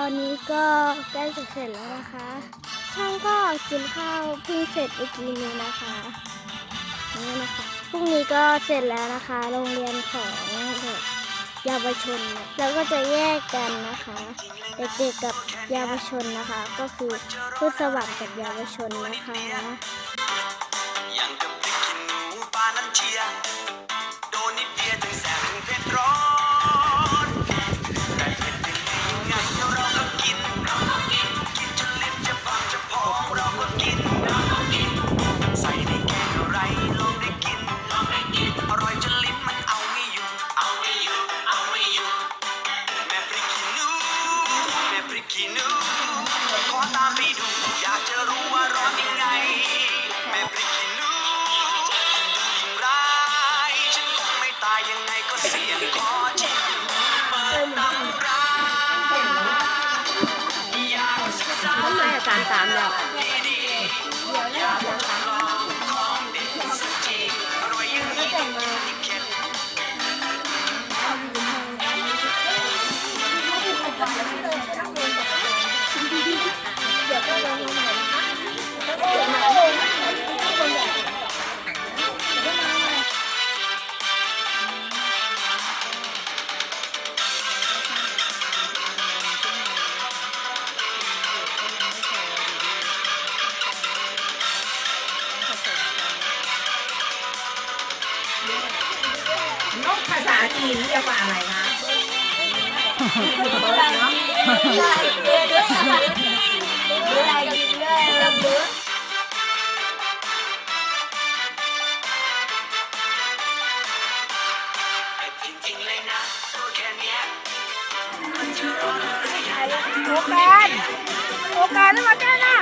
ตอนนี้ก็ใกล้จะเสร็จแล้วนะคะ ช่างก็กินข้าวเพิ่งเสร็จเมื่อกี้นี้นะคะนี่นะคะพรุ่งนี้ก็เสร็จแล้วนะคะ โรงเรียนของเด็กเยาวชนแล้วก็จะแยกกันนะคะ เด็กๆกับเยาวชนนะคะ ก็คือพืชสวัสดิ์กับเยาวชนนะคะยังกับพริกขี้หนูปลานั้นเชียโดนนิด ขี้หนูขอตามไปดู อยากจะรู้ว่าร้อนยังไง แม่พริกขี้หนูดูยิ่งร้ายฉันคงไม่ตายยังไงก็เสียงขอชิมเปิดตำราอยากศึกษาทำไมอาจารย์ตามแล้วดี ภาษาจีนเรียกว่าอะไรคะเผ็ดจริงๆเลยนะตัวแค่เนี้ยมันจะร้อนหรือใหญ่โอกาสโอกาสแล้วมาแก้น่ะ